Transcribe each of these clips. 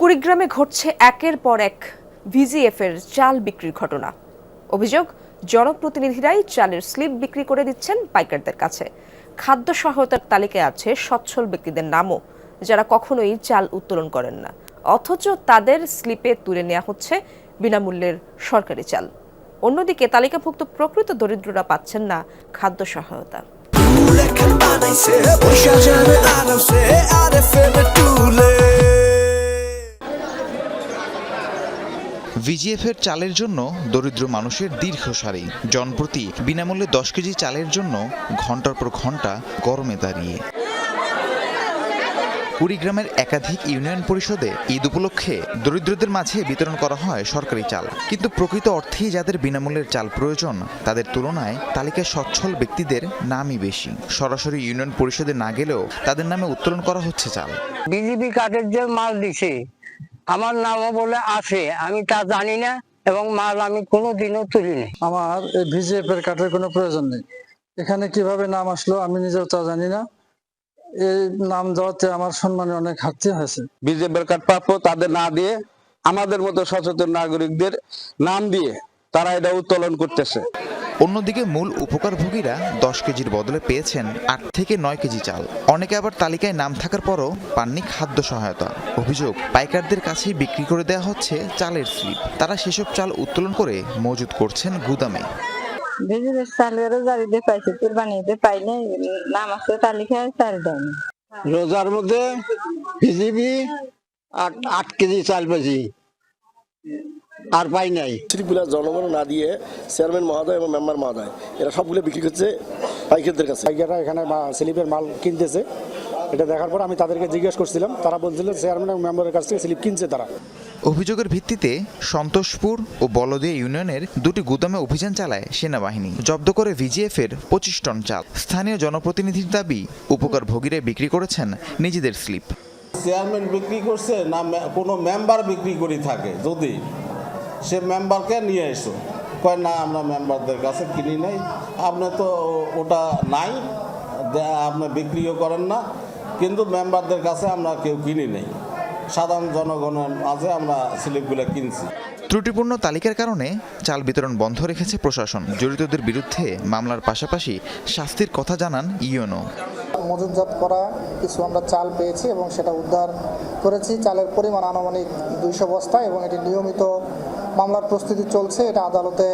কুড়িগ্রামে ঘটছে একের পর এক ভিজিএফ এর চাল বিক্রির ঘটনা। অভিযোগ, জনপ্রতিনিধিরাই চালের স্লিপ বিক্রি করে দিচ্ছেন পাইকারদের কাছে। খাদ্য সহায়তার তালিকায় আছে সচ্ছল ব্যক্তিদের নামও, যারা কখনোই চাল উত্তোলন করেন না। অথচ তাদের স্লিপে তুলে নেওয়া হচ্ছে বিনামূল্যের সরকারি চাল। অন্যদিকে তালিকাভুক্ত প্রকৃত দরিদ্ররা পাচ্ছেন না খাদ্য সহায়তা। ভিজিএফের চালের জন্য দরিদ্র মানুষের দীর্ঘ সারি। জনপ্রতি বিনামূল্যে দশ কেজি চালের জন্য ঘণ্টার পর ঘণ্টা গরমে দাঁড়িয়ে। কুড়িগ্রামের একাধিক ইউনিয়ন পরিষদে ঈদ উপলক্ষে দরিদ্রদের মাঝে বিতরণ করা হয় সরকারি চাল। কিন্তু প্রকৃত অর্থেই যাদের বিনামূল্যের চাল প্রয়োজন, তাদের তুলনায় তালিকায় সচ্ছল ব্যক্তিদের নামই বেশি। সরাসরি ইউনিয়ন পরিষদে না গেলেও তাদের নামে উত্তোলন করা হচ্ছে চাল। বিজেপি কার্ডের যে মাল দিছে আমার নামও বলে আছে আমি তা জানি না এবং মাল আমি কোনোদিনও তুলিনি। আমার এই ভিজিএফ এর কার্ডের কোনো প্রয়োজন নেই। এখানে কীভাবে নাম আসলো আমি নিজেও তা জানি না। এই নাম দেওয়াতে আমার সম্মানে অনেক ঘাটতি হয়েছে। বিজেপির কার্ড প্রাপ্য তাদের না দিয়ে আমাদের মতো সচেতন নাগরিকদের নাম দিয়ে তারা এটা উত্তোলন করতেছে। অন্যদিকে মূল উপকারভোগীরা দশ কেজির বদলে পেয়েছেন আট থেকে নয় কেজি চাল। অনেকে আবার তালিকায় নাম থাকার পরও পাননি খাদ্য সহায়তা। অভিযোগ পাইকারদের কাছেই বিক্রি করে দেওয়া হচ্ছে চালের স্লিপ। তারা সেসব চাল উত্তোলন করে মজুত করছেন গুদামে। পাইছে কুরবানিতে পাইলে নাম আছে তালিকায় চাল দেয়নি রোজার মধ্যে আট আট কেজি চাল পেয়েছি আর পাই নাই। স্লিপগুলো জনগণ না দিয়ে চেয়ারম্যান মহোদয় এবং মেম্বার মহোদয় এরা সবগুলো বিক্রি করছে পাইকারদের কাছে। পাইকাররা এখানে স্লিপের মাল কিনতেছে। এটা দেখার পর আমি তাদেরকে জিজ্ঞেস করছিলাম তারা বলছিল চেয়ারম্যান এবং মেম্বারের কাছ থেকে স্লিপ কিনছে তারা। অভিযোগের ভিত্তিতে সন্তোষপুর ও বলদিয়া ইউনিয়নের দুটি গুদামে অভিযান চালায় সেনাবাহিনী জব্দ করে ভিজিএফ এর পঁচিশ টন চাল। স্থানীয় জনপ্রতিনিধির দাবি উপকারভোগীরা বিক্রি করেছেন নিজেদের স্লিপ। চেয়ারম্যান বিক্রি করছে না কোনো মেম্বার বিক্রি করে থাকে যদি সে মেম্বারকে নিয়ে এসো। কয় না আমরা মেম্বারদের কাছে কিনি নাই। আপনি তো ওটা নাই আপনি বিক্রিও করেন না। কিন্তু মেম্বারদের কাছে আমরা কেউ কিনি নেই। সাধারণ জনগণের মাঝে আমরা স্লিপগুলো কিনছি। ত্রুটিপূর্ণ তালিকার কারণে চাল বিতরণ বন্ধ রেখেছে প্রশাসন। জড়িতদের বিরুদ্ধে মামলার পাশাপাশি শাস্তির কথা জানান ইউনো মজুতজাত করা কিছু আমরা চাল পেয়েছি এবং সেটা উদ্ধার করেছি। চালের পরিমাণ আনুমানিক দুইশো বস্তা এবং এটি নিয়মিত মামলার প্রস্তুতি চলছে, এটা আদালতে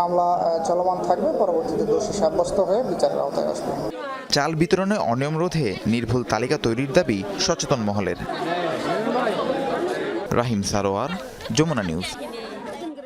মামলা চলমান থাকবে, পরবর্তীতে দোষী সাব্যস্ত হয়ে বিচারের আওতায় আসবে। চাল বিতরণে অনিয়ম রোধে নির্ভুল তালিকা তৈরির দাবি সচেতন মহলের। রাহিম সারোয়ার, যমুনা নিউজ।